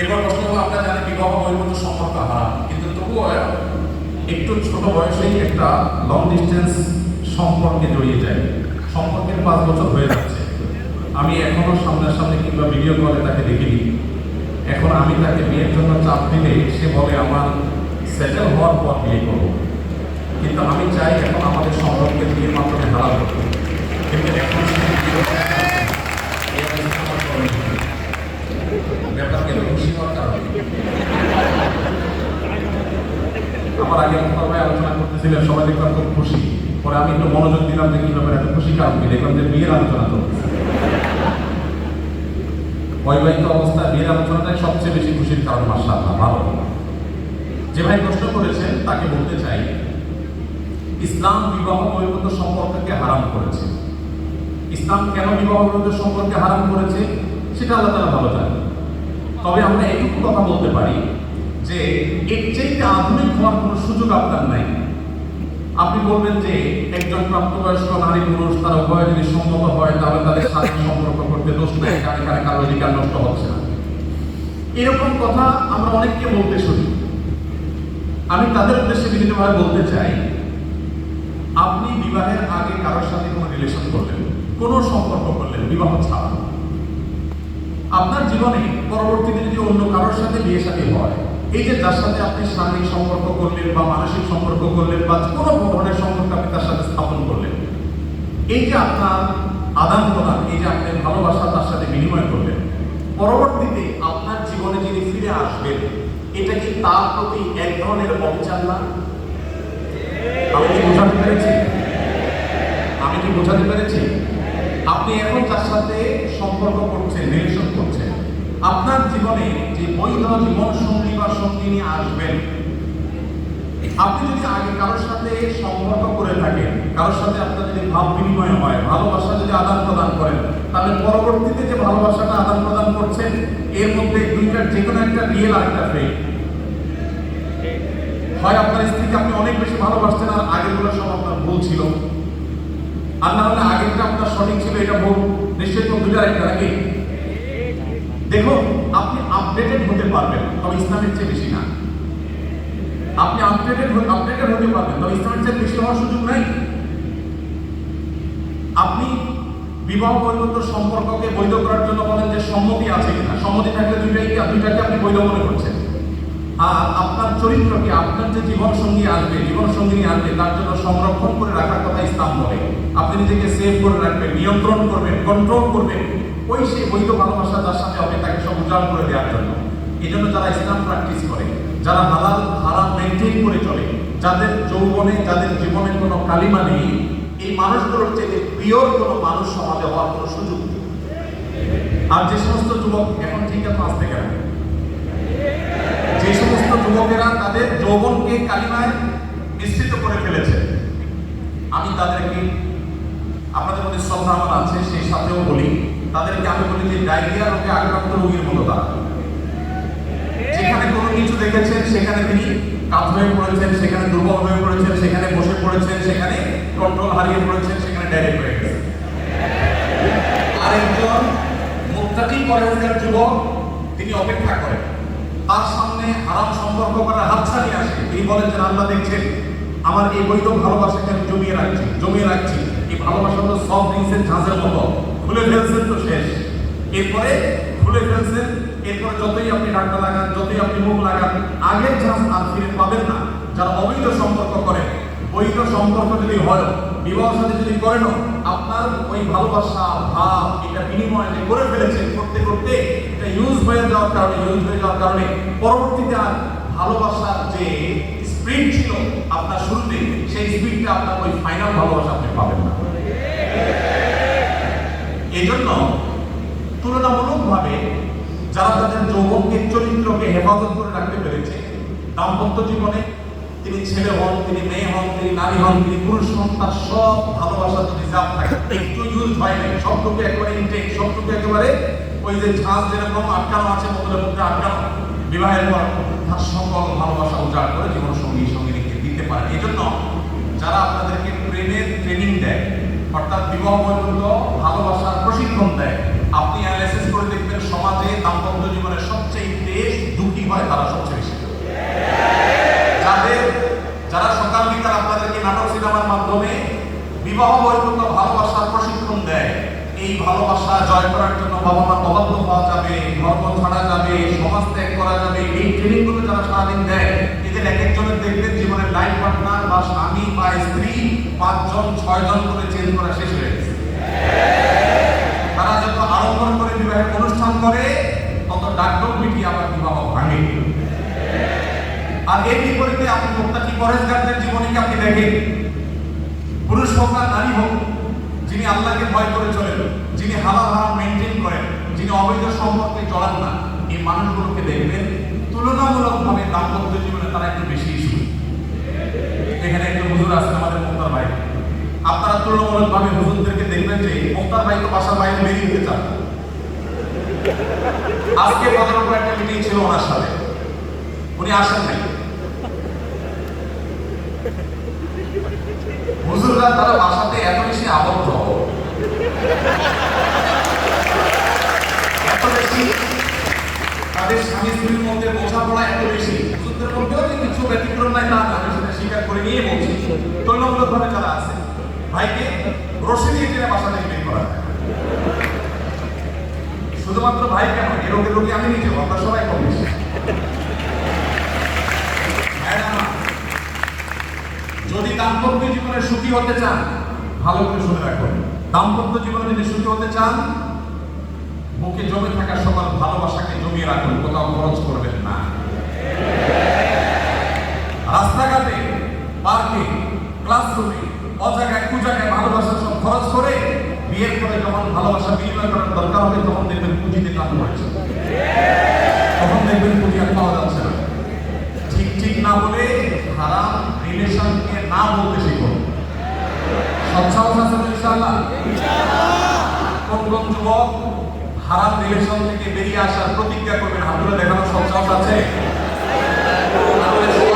এরপর প্রশ্ন হলো, আপনারা জানেন বিবাহ বহির্ভূত সম্পর্ক হারাম কিন্তু তবুও একটু ছোট বয়সেই একটা লং ডিস্টেন্স সম্পর্কে জড়িয়ে যায়। সম্পর্কের পাঁচ বছর হয়ে যাচ্ছে। আমি এখনও সামনাসামনি কিংবা ভিডিও কলে তাকে দেখিনি। এখন আমি তাকে বিয়ের জন্য চাপ দিলে সে বলে, আমার সেটেল হওয়ার পর বিয়ে করব। কিন্তু আমি চাই এখন আমাদের সম্পর্কে বিয়ের মাধ্যমে হারাল করতে কিন্তু এখন সে বিয়ে করতে চাচ্ছে না। এই অবস্থা আমার করণীয় কি? ব্যাপারকে খুশি হওয়ার কারণে আমার আগে ভাই আলোচনা করতেছিলেন, সবাই দেখলাম খুব খুশি। পরে আমি একটু মনোযোগ দিলাম যে কি ব্যাপার এত খুশি কারণ কি দেখলাম যে বিয়ের আলোচনা চলতেছে। বৈবাহিক অবস্থায় বিয়ের আলোচনাটাই সবচেয়ে বেশি খুশির কারণ মাসাল্লাহ ভালো। যে ভাই প্রশ্ন করেছেন, তাকে বলতে চাই, ইসলাম বিবাহ বহির্ভূত সম্পর্ককে হারাম করেছে। ইসলাম কেন বিবাহ বহির্ভূত সম্পর্কে হারাম করেছে, সেটা আল্লাহ তারা ভালো জানে তবে আমরা এটুকু কথা বলতে পারি যে এর চাইতে আধুনিক হওয়ার কোনো সুযোগ আপনার নাই। আপনি বলবেন যে একজন প্রাপ্তবয়স্ক নারী পুরুষ, তারা উভয় যদি সম্মত হয়, তাহলে তাদের সাথে সম্পর্ক করতে দোষ নেই, কারণ এখানে কারও অধিকার নষ্ট হচ্ছে না। এরকম কথা আমরা অনেককে বলতে শুনি। আমি তাদের উদ্দেশ্যে বিভিন্নভাবে বলতে চাই, আপনি বিবাহের আগে কারোর সাথে কোনো রিলেশন করলেন, কোনো সম্পর্ক করলেন, বিবাহ ছাড়া আপনার জীবনে পরবর্তীতে যদি অন্য কারোর সাথে বিয়ে সাথে হয় এই যে যার সাথে আপনি শারীরিক সম্পর্ক করলেন বা মানসিক সম্পর্ক করলেন বা কোনো ধরনের সম্পর্ক আপনি তার সাথে স্থাপন করলেন, এই যে আপনার আদান প্রদান, এই যে আপনি ভালোবাসা তার সাথে বিনিময় করলেন, পরবর্তীতে আপনার জীবনে যিনি ফিরে আসবেন, এটা কি তার প্রতি এক ধরনের অবিচার না? আমি কি বোঝাতে পেরেছি? আমি কি বোঝাতে পেরেছি? আপনি এখন তার সাথে সম্পর্ক করছেন রিলেশন করছেন। আপনার জীবনে যে বৈধ জীবন সঙ্গী বা সঙ্গিনী আসবেন, আপনি যদি আগে কারোর সাথে সম্পর্ক করে থাকেন, কারোর সাথে আপনার যদি ভাব বিনিময় হয়, ভালোবাসা যদি আদান প্রদান করেন, তাহলে পরবর্তীতে যে ভালোবাসাটা আদান প্রদান করছেন, এর মধ্যে দুইটার যে কোনো একটা রিয়েল আর একটা ফেক হয় আপনার স্ত্রীকে আপনি অনেক বেশি ভালোবাসছেন আর আগেরগুলো সব আপনার ভুল ছিল। আর না হলে আগেরটা আপনার সঠিক ছিল, এটা ভুল। নিশ্চয়ই দুটার একটা, নাকি? দেখুন, আপনি আপডেটেড হতে পারবেন, তবে ইসলামের চেয়ে বেশি না। আপনি আপডেটেড আপডেটেড হতে পারবেন, তবে ইসলামের চেয়ে বেশি হওয়ার সুযোগ নাই। আপনি বিবাহ বৈধত্ব সম্পর্ককে বৈধ করার জন্য বলেন যে সম্মতি আছে কিনা। সম্মতি থাকলে দুইটাই দুইটাকে আপনি বৈধ মনে করছেন। আর আপনার চরিত্রকে, আপনার যে জীবন সঙ্গী আসবে জীবন সঙ্গী আসবে, তার জন্য সংরক্ষণ করে রাখার কথা ইসলাম বলে। আপনি নিজেকে সেভ করে রাখবেন, নিয়ন্ত্রণ করবেন কন্ট্রোল করবেন। ওই সেই বৈধ ভালোবাসা যার সাথে হবে তাকে করে দেওয়ার জন্য। এই জন্য যারা ইসলাম প্র্যাকটিস করে, যারা হালাল, হারাম মেনটেন করে চলে, যাদের যৌবনে, যাদের জীবনে কোনো কালিমা নেই, এই মানুষগুলোর চেয়ে প্রিয়র কোনো মানুষ সমাজে হওয়ার কোনো সুযোগ নেই। আর যে সমস্ত যুবক এখন ঠিক আছে, আসতে গেল। যে সমস্ত যুবকেরা তাদের যৌবনকে কালিমায় মিশ্রিত করে ফেলেছে, আমি তাদেরকে, আপনাদের মধ্যে আমার আছে, সেই সাথেও বলি তাদেরকে আমি বলি যে ডায়রিয়া রোগে আক্রান্ত রোগীর মতো তারা যেখানে কোনো কিছু দেখেছেন, সেখানে তিনি কাত হয়ে পড়েছেন, সেখানে দুর্বল হয়ে পড়েছেন, সেখানে বসে পড়েছেন, সেখানে কন্ট্রোল হারিয়ে পড়েছেন, সেখানে ডাইরেক্ট হয়ে গেছে। আরেকজন মুক্তাকি পরহেজগার যুবক, তিনি অপেক্ষা করেন। তার সামনে হারাম সম্পর্ক করার হাতছানি আসে। তিনি বলেন যে আল্লাহ দেখছেন, আমার এই বৈধ ভালোবাসাকে আমি জমিয়ে রাখছি জমিয়ে রাখছি। এই ভালোবাসা হলো সব জিনিসের ঝাঁঝের মতো। খুলে ফেলছেন তো শেষ। এরপরে খুলে ফেলছেন, এরপরে যতই আপনি ডাক্তার লাগান, যতই আপনি মুখ লাগান আগের ঝাঁজ আর ফিরে পাবেন না। যারা অবৈধ সম্পর্ক করে, বৈধ সম্পর্ক যদি হয়, বিবাহ সাথে যদি করেন আপনার ওই ভালোবাসা, ভাব, এটা বিনিময় যে করে ফেলেছেন করতে করতে, এটা ইউজ হয়ে যাওয়ার কারণে ইউজ হয়ে যাওয়ার কারণে পরবর্তীতে আর ভালোবাসার যে স্পিড ছিল আপনার শুরুতে, সেই স্পিডটা আপনার ওই ফাইনাল ভালোবাসা আপনি পাবেন না। এই জন্য তুলনামূলকভাবে যারা তাদের যৌবনকে, চরিত্রকে হেফাজত করে রাখতে পেরেছে, দাম্পত্য জীবনে তিনি ছেলে হন, তিনি মেয়ে হন, তিনি নারী হন, তিনি পুরুষ হন, তার সব ভালোবাসা যদি জাপ থাকে, একটু ইউজ হয় নাই, সবটুকু একেবারে ইনটেক সবটুকু একেবারে ওই যে ঝাঁজ যেরকম আটকানো আছে বোতলের মধ্যে আটকানো, বিবাহের পর তার সকল ভালোবাসা উজাড় করে জীবন সঙ্গী সঙ্গীকে দিতে পারে এই জন্য যারা আপনাদেরকে প্রেমের ট্রেনিং দেয় অর্থাৎ বিবাহ পর্যন্ত ভালোবাসার প্রশিক্ষণ দেয়। আপনি অ্যানালাইসিস করে দেখবেন সমাজে দাম্পত্য জীবনের সবচেয়ে দুঃখী হয় তারা সবচেয়ে বেশি। যাদের যারা সকাল বিকাল আপনাদেরকে নাটক সিনেমার মাধ্যমে বিবাহ বৈকুণ্ঠ ভালোবাসার প্রশিক্ষণ দেয়। এই ভালোবাসা জয় করার জন্য বাবা মা অবাধ্য হওয়া যাবে ধর্ম ছাড়া যাবে, সমাজ ত্যাগ করা যাবে, এই ট্রেনিংগুলো যারা সারাদিন দেয় এদের এক একজনের দেখবেন জীবনের লাইফ পার্টনার বা স্বামী বা স্ত্রী পাঁচজন, ছয়জন করে চেঞ্জ করা শেষ হয়ে গেছে। তারা যত আড়ম্বর করে বিবাহের অনুষ্ঠান করে, তত ডাক্তার মিটিয়ে আবার বিবাহ ভাঙে। আর এর বিপরীতে আপনি মুক্তাকি পরেশগারদের জীবনে কি আপনি দেখেন? পুরুষ হোক আর নারী হোক, যিনি আল্লাহকে ভয় করে চলেন, যিনি হালাল হারাম মেনটেন করেন, যিনি অবৈধ সম্পর্কে চলান না, এই মানুষগুলোকে দেখবেন তুলনামূলকভাবে দাম্পত্য জীবনে তারা একটু বেশি ইস্যু এখানে একজন হুজুর আছেন আমাদের মুক্তার ভাই। আপনারা তুলনামূলকভাবে হুজুরদেরকে দেখবেন যে মুক্তার ভাই তো বাসার বাইরে বেরিয়ে দিতে চান। আজকে বাজার উপর একটা মিটিং ছিল ওনার সাথে। উনি আসেন নাই। হুজুররা তারা বাসাতে এত বেশি আবদ্ধ। এত বেশি তাদের স্বামী স্ত্রীর মধ্যে বোঝাপড়া এত বেশি। কিছু ব্যতিক্রম নাই, তা না সেটা স্বীকার করে নিয়ে বলছি। তুলনামূলক ভাবে যারা আছে। ভাইকে রশি দিয়ে টেনে বাসা থেকে বের করা। শুধুমাত্র ভাই কেন? এ রোগের রোগী আমি নিজে, আমরা সবাই কম যদি দাম্পত্য জীবনে সুখী হতে চান, ভালো করে শুনে রাখুন। দাম্পত্য জীবনে যদি সুখী হতে চান, বুকে জমে থাকা সকল ভালোবাসাকে জমিয়ে রাখুন, কোথাও খরচ করবেন না। রাস্তাঘাটে, পার্কে ক্লাসরুমে অজায়গায়, কুজায়গায় ভালোবাসা সব খরচ করে বিয়ের পরে যখন ভালোবাসা বিনিময় করার দরকার হবে, তখন দেখবেন পুঁজিতে টান পড়েছে তখন দেখবেন পুঁজি আর পাওয়া যাচ্ছে না। ঠিক ঠিক না বলে হারাম রিলেশনকে না বলতে শিখুন। সৎসাহস আছে ইনশাআল্লাহ? কোন কোন যুবক হারাম রিলেশন থেকে বেরিয়ে আসার প্রতিজ্ঞা করবেন? হাত তুলে দেখানোর সৎসাহস আছে আমাদের সবাই হারাম relation আছে।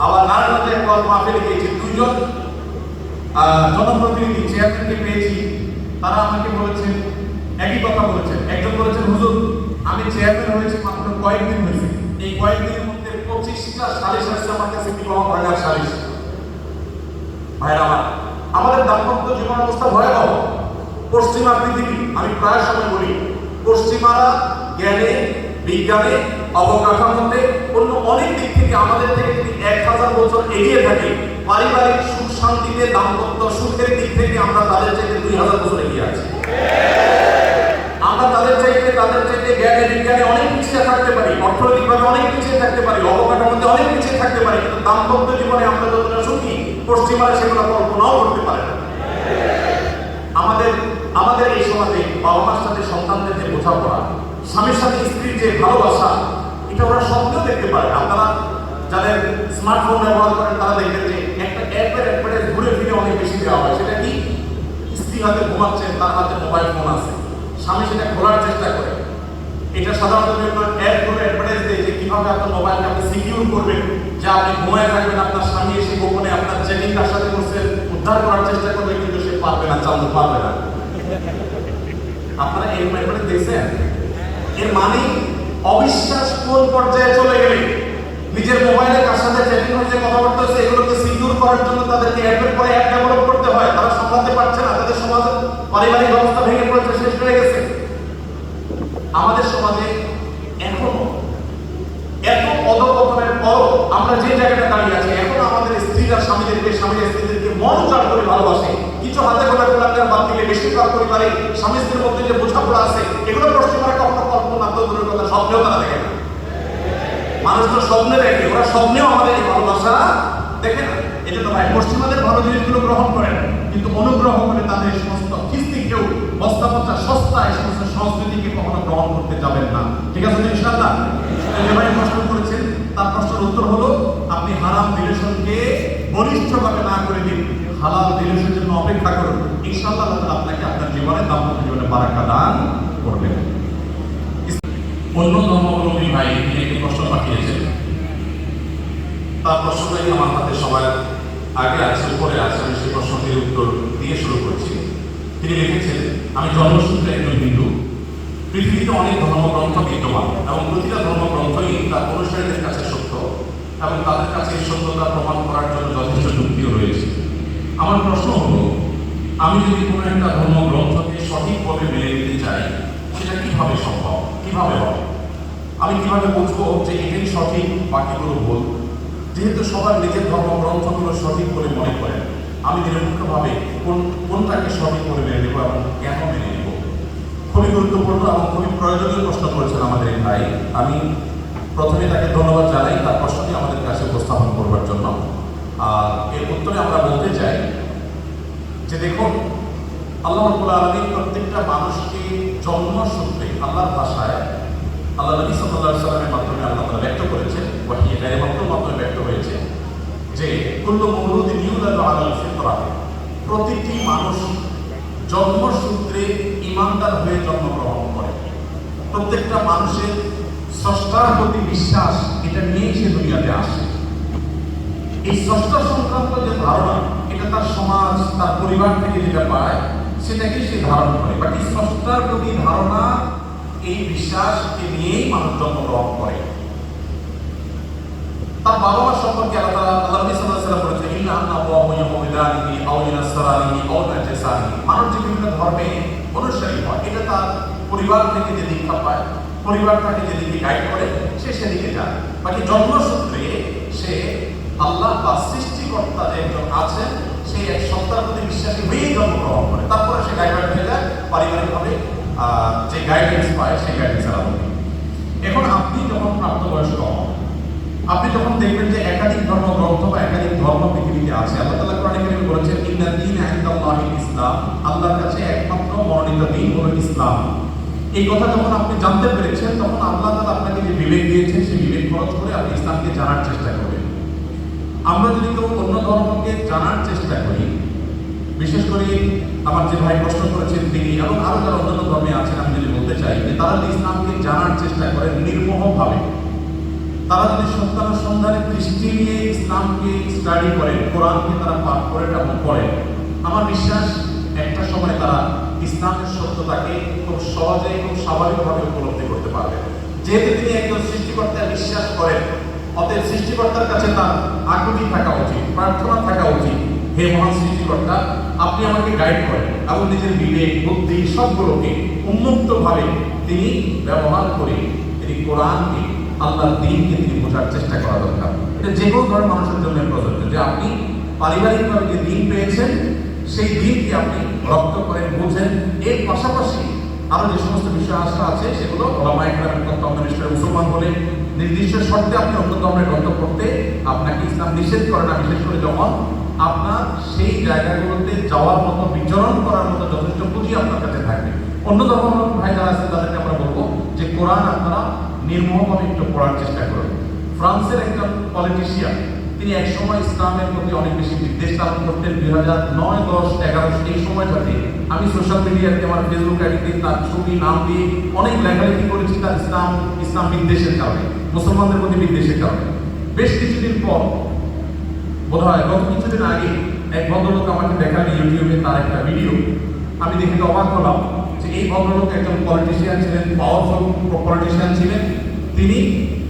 আবার নারায়ণগঞ্জে এক ওয়াজ মাহফিলে গিয়েছি। দুইজন আহ, জনপ্রতিনিধি চেয়ারম্যানকে পেয়েছি। তারা আমাকে বলেছেন একই কথা বলেছেন। একজন বলেছেন হুজুর আমি চেয়ারম্যান হয়েছি মাত্র কয়েকদিন হয়েছে। এই কয়েকদিনের মধ্যে পঁচিশটা সালিশ আসছে আমার কাছে বিবাহ ভাগার সালিশ। ভাইরা আমার আমাদের দাম্পত্য জীবন অবস্থা ভয়াবহ। পশ্চিমা পৃথিবী আমি প্রায় সময় বলি পশ্চিমারা জ্ঞানে বিজ্ঞানে অবকাঠামোতে অন্য অনেক দিক থেকে আমাদের থেকে যদি এক হাজার বছর এগিয়ে থাকে, পারিবারিক সুখ শান্তিতে দাম্পত্য সুখের দিক থেকে আমরা তাদের চাইতে দুই হাজার বছর এগিয়ে আছি। আমরা তাদের চাইতে তাদের চাইতে জ্ঞানে, বিজ্ঞানে অনেক পিছিয়ে থাকতে পারি, অর্থনৈতিকভাবে অনেক পিছিয়ে থাকতে পারি, অবকাঠামোতে অনেক পিছিয়ে থাকতে পারি, কিন্তু দাম্পত্য জীবনে আমরা যতটা সুখী, পশ্চিমারা সেগুলো কল্পনাও করতে পারে না। আমাদের আমাদের এই সমাজে বাবা মার সাথে সন্তানদের যে বোঝাপড়া স্বামীর সাথে স্ত্রীর যে ভালোবাসা, এটা ওরা স্বপ্নেও দেখতে পারে আপনারা যাদের স্মার্টফোন ব্যবহার করেন, তারা দেখবেন যে একটা অ্যাপের অ্যাডভার্টাইজ ঘুরে ফিরে অনেক বেশি দেওয়া হয়। সেটা কি? স্ত্রী হাতে ঘুমাচ্ছেন, তার হাতে মোবাইল ফোন আছে। স্বামী সেটা খোলার চেষ্টা করে। এটা সাধারণত অ্যাড করে অ্যাডভার্টাইজ দেয় যে কীভাবে আপনার মোবাইলকে আপনি সিকিউর করবেন, যে আপনি ঘুমায় থাকবেন, আপনার স্বামী এসে গোপনে আপনার চেকিং তার সাথে করছেন উদ্ধার করার চেষ্টা করবে, কিন্তু সে পারবে না, চালাতে পারবে না। আপনারা এই অ্যাডভার্টাইজ দেখছেন? এর মানে অবিশ্বাস কোন পর্যায়ে চলে গেলে নিজের মোবাইলে কার সাথে চ্যাটিং হচ্ছে কথাবার্তা হচ্ছে, এগুলোকে সিকিউর করার জন্য তাদেরকে অ্যাপের পরে অ্যাপ ডেভেলপ করতে হয়। তারা সামলাতে পারছে না। তাদের সমাজের পারিবারিক অবস্থা ভেঙে পড়েছে, শেষ হয়ে গেছে। আমাদের সমাজে এখনও, এত অধপতনের পরও আমরা যে জায়গাটা দাঁড়িয়ে আছি, এখনও আমাদের স্ত্রীরা স্বামীদেরকে, স্বামীরা স্ত্রীদেরকে মন চার করে ভালোবাসে। কিছু হাতে গোলা গোলাকার বাদ দিলে বেশিরভাগ পরিবারে স্বামী স্ত্রীর মধ্যে যে বোঝাপড়া আছে, এগুলো পশ্চিমবঙ্গে কখনো কল্পনা তো কথা স্বপ্নেও তারা দেখে না। মানুষ তো স্বপ্নে দেখে, ওরা স্বপ্নেও আমাদের এই ভালোবাসা দেখে না। এই জন্য ভাই, পশ্চিমাদের ভালো জিনিসগুলো গ্রহণ করেন, কিন্তু অনুগ্রহ করে তাদের সমস্ত কিস্তি কেউ বস্তা সস্তা এই সমস্ত সংস্কৃতিকে কখনো গ্রহণ করতে যাবেন না। ঠিক আছে ইনশাল্লাহ ভাই প্রশ্ন করেছেন, তার প্রশ্নের উত্তর হলো, আপনি হারাম রিলেশনকে বলিষ্ঠভাবে না করে দিন, হালাল রিলেশনের জন্য অপেক্ষা করুন। ইনশাল্লাহ আপনাকে আপনার জীবনে দাম্পত্য জীবনে বারাক্কা দান করবেন। অন্য ধর্মাবলম্বী ভাই তিনি একটি প্রশ্ন পাঠিয়েছেন। তার প্রশ্নটাই আমার হাতে সবার আগে আছে, উপরে আছে। আমি সেই প্রশ্নটির উত্তর দিয়ে শুরু করছি। তিনি লিখেছেন, আমি জন্মসূত্রে একজন হিন্দু। পৃথিবীতে অনেক ধর্মগ্রন্থ বিদ্যমান এবং প্রতিটা ধর্মগ্রন্থই তার অনুসারীদের কাছে সত্য এবং তাদের কাছে এই সত্যতা প্রমাণ করার জন্য যথেষ্ট যুক্তিও রয়েছে। আমার প্রশ্ন হলো, আমি যদি কোনো একটা ধর্মগ্রন্থকে সঠিকভাবে মেনে নিতে চাই সেটা কীভাবে সম্ভব? কীভাবে হবে? আমি কীভাবে বুঝব যে এটাই সঠিক বাকিগুলো ভুল? যেহেতু সবার নিজের ধর্মগ্রন্থগুলো সঠিক বলে মনে করেন আমি নিরপেক্ষভাবে কোন, কোনটাকে সঠিক বলে মেনে নেব এবং কেন মেনে নেব? খুবই গুরুত্বপূর্ণ এবং খুবই প্রয়োজনীয় প্রশ্ন করেছেন আমাদের ভাই। আমি প্রথমে তাকে ধন্যবাদ জানাই তার প্রশ্নটি আমাদের কাছে উপস্থাপন করবার জন্য। আর এর উত্তরে আমরা বলতে চাই যে দেখুন, আল্লাহ আলামিন প্রত্যেকটা মানুষকে জন্মসূত্রে আল্লাহর ভাষায় আল্লাহ নবী আলাইহি সাল্লামের মাধ্যমে আল্লাহ তাআলা ব্যক্ত করেছেন, ওয়াহি ডাইরেক্টের মাধ্যমে ব্যক্ত হয়েছে যে কুল্লু মৌলুদিন ইউলাদু আলাল ফিতরা প্রতিটি মানুষ জন্মসূত্রে ইমানদার হয়ে জন্মগ্রহণ করে। প্রত্যেকটা মানুষের স্রষ্টার প্রতি বিশ্বাস এটা নিয়েই সে দুনিয়াতে আসে। এই ষষ্ঠ সংক্রান্ত যে ধারণা, এটা তার সমাজ, তার পরিবার থেকে যেটা পায় সেটাকে সে ধারণ করে। বাট এই ষষ্ঠার প্রতি ধারণা, এই বিশ্বাসকে নিয়েই মানুষ জন্মগ্রহণ করে। তার বাবা মা সম্পর্কে আল্লাহ যে বিভিন্ন ধর্মে হয়, এটা তার পায় গাইড করে, সে সেদিকে যায়। জন্মসূত্রে সে আল্লাহ বা সৃষ্টিকর্তা যে একজন আছেন সেই এক সত্তার প্রতি বিশ্বাসী হয়েই জন্মগ্রহণ করে তারপরে সে গাইড হয়ে যায় পারিবারিকভাবে যে গাইডেন্স পায়, সেই গাইডেন্সের আলোকে এখন আপনি যখন প্রাপ্তবয়স্ক হন আপনি যখন দেখবেন যে একাধিক ধর্মগ্রন্থ বা একাধিক ধর্ম পৃথিবীতে আছে, আল্লাহ তাআলা কোরআনে কারীমে বলেছেন, ইন্না দীন ইনদাল্লাহিল ইসলাম। আল্লাহর কাছে একমাত্র মনোনীত দিন হলো ইসলাম। এই কথা যখন আপনি জানতে পেরেছেন, তখন আল্লাহ তাআলা আপনাকে যে বিবেক দিয়েছেন, সেই বিবেক খরচ করে আপনি ইসলামকে জানার চেষ্টা করবেন আমরা যদি কেউ অন্য ধর্মকে জানার চেষ্টা করি, বিশেষ করে আমার যে ভাই প্রশ্ন করেছেন তিনি এবং আরও যারা অন্যান্য ধর্মে আছেন, আমি যদি বলতে চাই যে তারা যদি ইসলামকে জানার চেষ্টা করেন নির্মোহভাবে তারা যদি সন্তান সন্তানের দৃষ্টি নিয়ে ইসলামকে স্টাডি করেন, কোরআনকে তারা পাঠ করেন এবং পড়েন আমার বিশ্বাস একটা সময় তারা ইসলামের সত্যতাকে খুব সহজে খুব স্বাভাবিকভাবে উপলব্ধি করতে পারবে। যেহেতু তিনি একজন সৃষ্টিকর্তা, বিশ্বাস করেন। অতএব সৃষ্টিকর্তার কাছে তার আকুতি থাকা উচিত, প্রার্থনা থাকা উচিত। হে মহান সৃষ্টিকর্তা, আপনি আমাকে গাইড করেন এবং নিজের বিবেক, বুদ্ধি সবগুলোকে উন্মুক্তভাবে তিনি ব্যবহার করে তিনি কোরআনকে, আল্লাহর দিনকে তিনি বোঝার চেষ্টা করা দরকার। এটা যে কোনো ধরনের মানুষের জন্য প্রযোজ্য। যে আপনি পারিবারিকভাবে যে দিন পেয়েছেন, সেই দিনকে আপনি রক্ত করেন, বোঝেন। এর পাশাপাশি আরও যে সমস্ত বিষয় আস্থা আছে, সেগুলো ওলামায়ে কেরামের তত্ত্ব মুসলমান বলে নির্দিষ্ট শর্তে আপনি অন্য ধর্মের গ্রন্থ পড়তে আপনাকে ইসলাম নিষেধ করে না, বিশেষ করে যখন আপনার সেই জায়গাগুলোতে যাওয়ার মতো, বিচরণ করার মতো যথেষ্ট পুঁজি আপনার কাছে থাকবে। অন্য ধর্ম ভাই যারা আছেন, তাদেরকে আমরা বলব যে কোরআন আপনারা নির্মোহভাবে একটু পড়ার চেষ্টা করুন। ফ্রান্সের একজন পলিটিশিয়ান, তিনি এক সময় ইসলামের প্রতি অনেক বেশি বিদ্বেষ ধারণ করতেন। দুই হাজার নয়, দশ, এগারো এই সময়টাতে আমি সোশ্যাল মিডিয়াতে আমার ফেসবুক আইডিতে তার ছবি, নাম দিয়ে অনেক লেখালেখি করেছি তার ইসলাম ইসলাম বিদ্বেষের কারণে। মুসলমানদের মধ্যে বিদ্বেষের কারণে বেশ কিছুদিন পর বোধ হয় গত কিছুদিন আগে, এক ভদ্রলোক আমাকে দেখালেন ইউটিউবে তার একটা ভিডিও। আমি দেখে অবাক হলাম যে এই ভদ্রলোক একজন পলিটিশিয়ান ছিলেন পাওয়ারফুল পলিটিশিয়ান ছিলেন। তিনি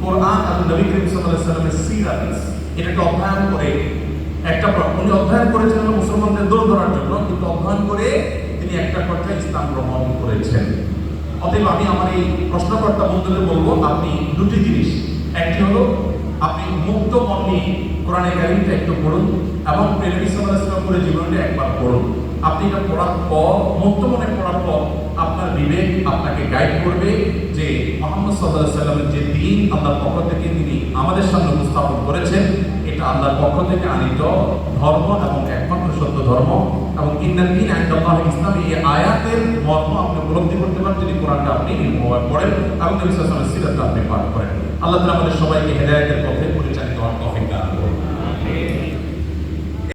কোরআন এবং নবী করিম সাল্লামের সিরাত এটাকে অধ্যয়ন করে একটা উনি অধ্যয়ন করেছিলেন মুসলমানদের দৌড় ধরার জন্য, কিন্তু অধ্যয়ন করে তিনি একটা পর্যায়ে ইসলাম গ্রহণ করেছেন। অতএব আমি আমার এই প্রশ্নকর্তা বন্ধুদের বলব, আপনি দুটি জিনিস। একটি হলো, আপনি মুক্ত মন নিয়ে কোরআনে কারিমটা একটু পড়ুন এবং সাল্লাহ করে জীবনটা একবার পড়ুন। আপনি এটা পড়ার পর, মুক্ত মনে পড়ার পর আপনার বিবেক আপনাকে গাইড করবে যে মোহাম্মদ সাল্লাহ সাল্লামের যে দিন আল্লাহর পক্ষ থেকে তিনি আমাদের সামনে উপস্থাপন করেছেন, এটা আল্লাহর পক্ষ থেকে আনিত ধর্ম এবং একমাত্র সত্য ধর্ম এবং ইন্দার দিন ইসলাম, এই আয়াতের মর্ম আপনি উপলব্ধি করতে পারেন যদি কোরআনটা আপনি নির্মভাবে পড়েন এবং নবী আপনি পাঠ করেন। আল্লাহ আমাদের সবাইকে হেদায়তের পথে পরিচালিত